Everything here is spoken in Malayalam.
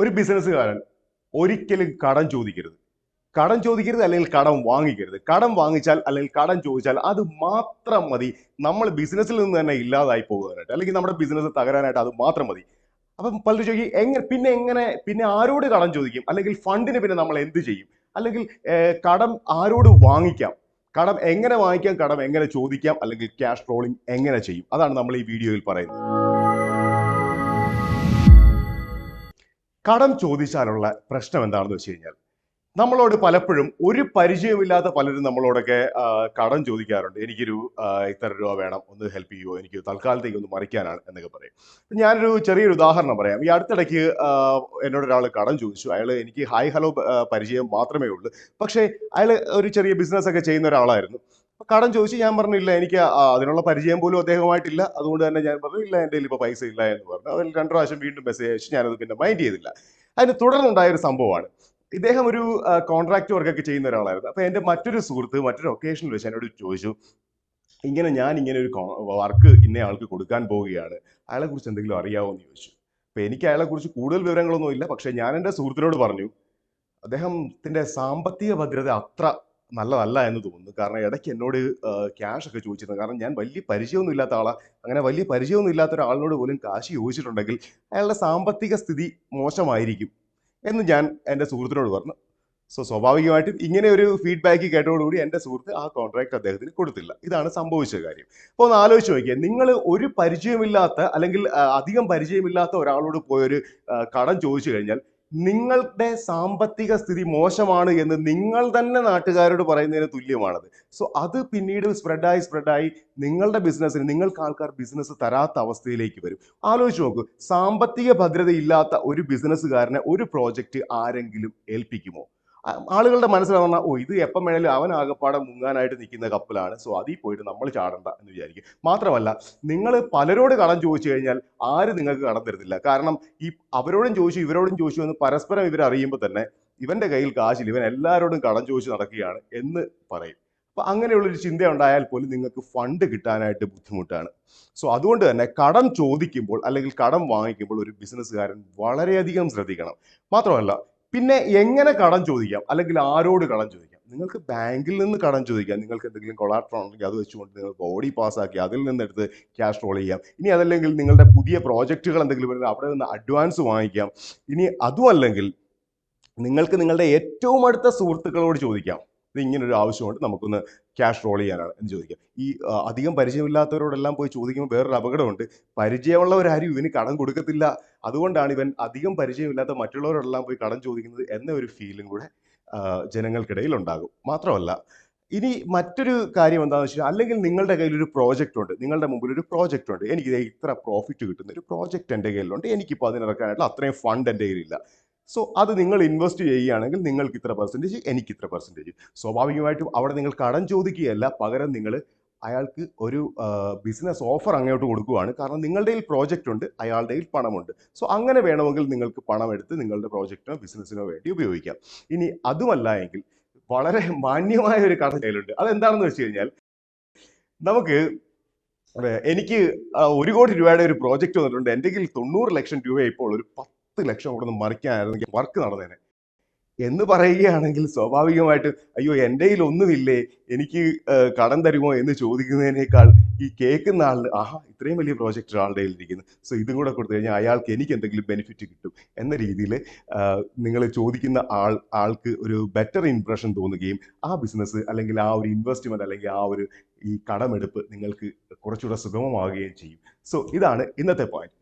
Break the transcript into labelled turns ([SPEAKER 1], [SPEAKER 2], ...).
[SPEAKER 1] ഒരു ബിസിനസ്സുകാരൻ ഒരിക്കലും കടം ചോദിക്കരുത്. കടം ചോദിക്കരുത് അല്ലെങ്കിൽ കടം വാങ്ങിക്കരുത്. കടം വാങ്ങിച്ചാൽ അല്ലെങ്കിൽ കടം ചോദിച്ചാൽ അത് മാത്രം മതി. നമ്മൾ ബിസിനസ്സിൽ നിന്ന് തന്നെ ഇല്ലാതായി പോകാനായിട്ട് അല്ലെങ്കിൽ നമ്മുടെ ബിസിനസ് തകരാനായിട്ട് അത് മാത്രം മതി. അപ്പം പലരും ചോദിക്കും എങ്ങനെ പിന്നെ എങ്ങനെ? പിന്നെ ആരോട് കടം ചോദിക്കും? അല്ലെങ്കിൽ ഫണ്ടിന് പിന്നെ നമ്മൾ എന്ത് ചെയ്യും? അല്ലെങ്കിൽ കടം ആരോട് വാങ്ങിക്കാം? കടം എങ്ങനെ വാങ്ങിക്കാം? കടം എങ്ങനെ ചോദിക്കാം? അല്ലെങ്കിൽ ക്യാഷ് റോളിംഗ് എങ്ങനെ ചെയ്യും? അതാണ് നമ്മൾ ഈ വീഡിയോയിൽ പറയുന്നത്. കടം ചോദിച്ചാലുള്ള പ്രശ്നം എന്താണെന്ന് വെച്ച് കഴിഞ്ഞാൽ നമ്മളോട് പലപ്പോഴും ഒരു പരിചയമില്ലാത്ത പലരും നമ്മളോടൊക്കെ കടം ചോദിക്കാറുണ്ട്. എനിക്കൊരു ഇത്ര രൂപ വേണം ഒന്ന് ഹെൽപ്പ് ചെയ്യുമോ എനിക്ക് തൽക്കാലത്തേക്ക് ഒന്ന് മറിക്കാനാണ് എന്നൊക്കെ പറയും. ഞാനൊരു ചെറിയൊരു ഉദാഹരണം പറയാം. ഈ അടുത്തിടയ്ക്ക് എന്നോട് ഒരാൾ കടം ചോദിച്ചു. അയാൾ എനിക്ക് ഹായ് ഹലോ പരിചയം മാത്രമേ ഉള്ളൂ. പക്ഷേ അയാൾ ഒരു ചെറിയ ബിസിനസ് ഒക്കെ ചെയ്യുന്ന ഒരാളായിരുന്നു. കടം ചോദിച്ചു ഞാൻ പറഞ്ഞില്ല എനിക്ക് അതിനുള്ള പരിചയം പോലും അദ്ദേഹമായിട്ടില്ല അതുകൊണ്ട് തന്നെ ഞാൻ പറഞ്ഞു ഇല്ല എന്റെ കയ്യിൽ ഇപ്പോൾ പൈസ ഇല്ല എന്ന് പറഞ്ഞു. അതിൽ രണ്ടു പ്രാവശ്യം വീണ്ടും മെസ്സേജ് അയച്ചു ഞാനത് പിന്നെ മൈൻഡ് ചെയ്തില്ല. അതിന് തുടർന്നുണ്ടായ ഒരു സംഭവമാണ്. ഇദ്ദേഹം ഒരു കോൺട്രാക്ട് വർക്കൊക്കെ ചെയ്യുന്ന ഒരാളായിരുന്നു. അപ്പൊ എന്റെ മറ്റൊരു സുഹൃത്ത് മറ്റൊരു ഒക്കേഷനിൽ വെച്ച് എന്നോട് ചോദിച്ചു ഇങ്ങനെ ഞാൻ ഇങ്ങനെ ഒരു വർക്ക് ഇന്നയാൾക്ക് കൊടുക്കാൻ പോവുകയാണ്. അയാളെ കുറിച്ച് എന്തെങ്കിലും അറിയാമോ എന്ന് ചോദിച്ചു. അപ്പൊ എനിക്ക് അയാളെ കുറിച്ച് കൂടുതൽ വിവരങ്ങളൊന്നും ഇല്ല. പക്ഷെ ഞാൻ എന്റെ സുഹൃത്തിനോട് പറഞ്ഞു അദ്ദേഹത്തിന്റെ സാമ്പത്തിക ഭദ്രത അത്ര നല്ലതല്ല എന്ന് തോന്നുന്നു. കാരണം ഇടയ്ക്ക് എന്നോട് ക്യാഷ് ഒക്കെ ചോദിച്ചിരുന്നു. കാരണം ഞാൻ വലിയ പരിചയമൊന്നും ഇല്ലാത്ത ആളാണ് അങ്ങനെ വലിയ പരിചയമൊന്നും ഇല്ലാത്ത ഒരാളിനോട് പോലും കാശ് ചോദിച്ചിട്ടുണ്ടെങ്കിൽ അയാളുടെ സാമ്പത്തിക സ്ഥിതി മോശമായിരിക്കും എന്ന് ഞാൻ എന്റെ സുഹൃത്തിനോട് പറഞ്ഞു. സോ സ്വാഭാവികമായിട്ടും ഇങ്ങനെ ഒരു ഫീഡ്ബാക്ക് കേട്ടതോടുകൂടി എന്റെ സുഹൃത്ത് ആ കോൺട്രാക്ട് അദ്ദേഹത്തിന് കൊടുത്തില്ല. ഇതാണ് സംഭവിച്ച കാര്യം. അപ്പോൾ ഒന്ന് ആലോചിച്ച് നോക്കിയാൽ നിങ്ങൾ ഒരു പരിചയമില്ലാത്ത അല്ലെങ്കിൽ അധികം പരിചയമില്ലാത്ത ഒരാളോട് പോയൊരു കടം ചോദിച്ചു കഴിഞ്ഞാൽ നിങ്ങളുടെ സാമ്പത്തിക സ്ഥിതി മോശമാണ് എന്ന് നിങ്ങൾ തന്നെ നാട്ടുകാരോട് പറയുന്നതിന് തുല്യമാണത്. സോ അത് പിന്നീട് സ്പ്രെഡായി സ്പ്രെഡായി നിങ്ങളുടെ ബിസിനസ്സിന് നിങ്ങൾക്ക് ആൾക്കാർ ബിസിനസ് തരാത്ത അവസ്ഥയിലേക്ക് വരും. ആലോചിച്ച് നോക്കൂ. സാമ്പത്തിക ഭദ്രതയില്ലാത്ത ഒരു ബിസിനസ്സുകാരനെ ഒരു പ്രോജക്റ്റ് ആരെങ്കിലും ഏൽപ്പിക്കുമോ? ആളുകളുടെ മനസ്സിൽ പറഞ്ഞാൽ ഓ ഇത് എപ്പം വേണേലും അവൻ ആകെപ്പാടെ മുങ്ങാനായിട്ട് നിൽക്കുന്ന കപ്പലാണ്. സോ അതിൽ പോയിട്ട് നമ്മൾ ചാടണ്ട എന്ന് വിചാരിക്കും. മാത്രമല്ല നിങ്ങൾ പലരോട് കടം ചോദിച്ചു കഴിഞ്ഞാൽ ആരും നിങ്ങൾക്ക് കടം തരത്തില്ല. കാരണം ഈ അവരോടും ചോദിച്ചു ഇവരോടും ചോദിച്ചു എന്ന് പരസ്പരം ഇവർ അറിയുമ്പോൾ തന്നെ ഇവന്റെ കയ്യിൽ കാശില്ല. ഇവൻ എല്ലാവരോടും കടം ചോദിച്ച് നടക്കുകയാണ് എന്ന് പറയും. അപ്പം അങ്ങനെയുള്ളൊരു ചിന്ത ഉണ്ടായാൽ പോലും നിങ്ങൾക്ക് ഫണ്ട് കിട്ടാനായിട്ട് ബുദ്ധിമുട്ടാണ്. സോ അതുകൊണ്ട് തന്നെ കടം ചോദിക്കുമ്പോൾ അല്ലെങ്കിൽ കടം വാങ്ങിക്കുമ്പോൾ ഒരു ബിസിനസ്സുകാരൻ വളരെയധികം ശ്രദ്ധിക്കണം. മാത്രമല്ല പിന്നെ എങ്ങനെ കടം ചോദിക്കാം? അല്ലെങ്കിൽ ആരോട് കടം ചോദിക്കാം? നിങ്ങൾക്ക് ബാങ്കിൽ നിന്ന് കടം ചോദിക്കാം. നിങ്ങൾക്ക് എന്തെങ്കിലും കൊളാട്രോ ഉണ്ടെങ്കിൽ അത് വെച്ചുകൊണ്ട് നിങ്ങൾക്ക് ഓടി പാസ്സാക്കി അതിൽ നിന്ന് എടുത്ത് ക്യാഷ് റോൾ ചെയ്യാം. ഇനി അതല്ലെങ്കിൽ നിങ്ങളുടെ പുതിയ പ്രോജക്റ്റുകൾ എന്തെങ്കിലും വരുന്നത് അവിടെ നിന്ന് അഡ്വാൻസ് വാങ്ങിക്കാം. ഇനി അതുമല്ലെങ്കിൽ നിങ്ങൾക്ക് നിങ്ങളുടെ ഏറ്റവും അടുത്ത സുഹൃത്തുക്കളോട് ചോദിക്കാം. ഇത് ഒരു ആവശ്യമുണ്ട് നമുക്കൊന്ന് ക്യാഷ് റോൾ ചെയ്യാനാണ് എന്ന് ചോദിക്കാം. ഈ അധികം പരിചയമില്ലാത്തവരോടെല്ലാം പോയി ചോദിക്കുമ്പോൾ വേറൊരു അപകടമുണ്ട്. പരിചയമുള്ളവരാരും ഇവന് കടം കൊടുക്കത്തില്ല. അതുകൊണ്ടാണ് ഇവൻ അധികം പരിചയമില്ലാത്ത മറ്റുള്ളവരോടെല്ലാം പോയി കടം ചോദിക്കുന്നത് എന്ന ഒരു ഫീലും കൂടെ ജനങ്ങൾക്കിടയിൽ ഉണ്ടാകും. മാത്രമല്ല ഇനി മറ്റൊരു കാര്യം എന്താണെന്ന് വെച്ചാൽ അല്ലെങ്കിൽ നിങ്ങളുടെ കയ്യിൽ ഒരു പ്രോജക്റ്റ് ഉണ്ട് നിങ്ങളുടെ മുമ്പിൽ ഒരു പ്രോജക്റ്റ് ഉണ്ട്. എനിക്ക് ഇത്ര പ്രോഫിറ്റ് കിട്ടുന്ന ഒരു പ്രോജക്റ്റ് എന്റെ കയ്യിലുണ്ട്. എനിക്കിപ്പോൾ അതിനിറക്കാനായിട്ടുള്ള അത്രയും ഫണ്ട് എന്റെ കയ്യിലില്ല. സോ അത് നിങ്ങൾ ഇൻവെസ്റ്റ് ചെയ്യുകയാണെങ്കിൽ നിങ്ങൾക്ക് ഇത്ര പെർസെന്റേജ് എനിക്ക് ഇത്ര പെർസെന്റേജ് സ്വാഭാവികമായിട്ടും അവിടെ നിങ്ങൾ കടം ചോദിക്കുകയല്ല പകരം നിങ്ങൾ അയാൾക്ക് ഒരു ബിസിനസ് ഓഫർ അങ്ങോട്ട് കൊടുക്കുകയാണ്. കാരണം നിങ്ങളുടെ കയ്യിൽ പ്രോജക്റ്റ് ഉണ്ട് അയാളുടെ കയ്യിൽ പണമുണ്ട്. സോ അങ്ങനെ വേണമെങ്കിൽ നിങ്ങൾക്ക് പണം എടുത്ത് നിങ്ങളുടെ പ്രോജക്റ്റിനോ ബിസിനസ്സിനോ വേണ്ടി ഉപയോഗിക്കാം. ഇനി അതുമല്ല എങ്കിൽ വളരെ മാന്യമായ ഒരു കട കയ്യിലുണ്ട്. അതെന്താണെന്ന് വെച്ച് കഴിഞ്ഞാൽ നമുക്ക് എനിക്ക് ഒരു കോടി രൂപയുടെ ഒരു പ്രോജക്റ്റ് വന്നിട്ടുണ്ട്. എന്റെ കയ്യിൽ തൊണ്ണൂറ് ലക്ഷം രൂപ ഇപ്പോൾ ഒരു പത്ത് ലക്ഷം അവിടെ നിന്ന് മറിക്കാനായിരുന്നെങ്കിൽ വർക്ക് നടന്നേനെ. എന്ന് പറയുകയാണെങ്കിൽ സ്വാഭാവികമായിട്ടും അയ്യോ എന്റെ കയ്യിൽ ഒന്നുമില്ലേ എനിക്ക് കടം തരുമോ? എന്ന് ചോദിക്കുന്നതിനേക്കാൾ ഈ കേൾക്കുന്ന ആളിന് ആഹാ ഇത്രയും വലിയ പ്രോജക്റ്റ് ഒരാളുടെ ഇരിക്കുന്നു സോ ഇതും കൂടെ കൊടുത്തു കഴിഞ്ഞാൽ അയാൾക്ക് എനിക്ക് എന്തെങ്കിലും ബെനിഫിറ്റ് കിട്ടും. എന്ന രീതിയിൽ നിങ്ങൾ ചോദിക്കുന്ന ആൾ ആൾക്ക് ഒരു ബെറ്റർ ഇംപ്രഷൻ തോന്നുകയും ആ ബിസിനസ് അല്ലെങ്കിൽ ആ ഒരു ഇൻവെസ്റ്റ്മെന്റ് അല്ലെങ്കിൽ ആ ഒരു ഈ കടമെടുപ്പ് നിങ്ങൾക്ക് കുറച്ചുകൂടെ സുഗമമാവുകയും ചെയ്യും. സോ ഇതാണ് ഇന്നത്തെ പോയിന്റ്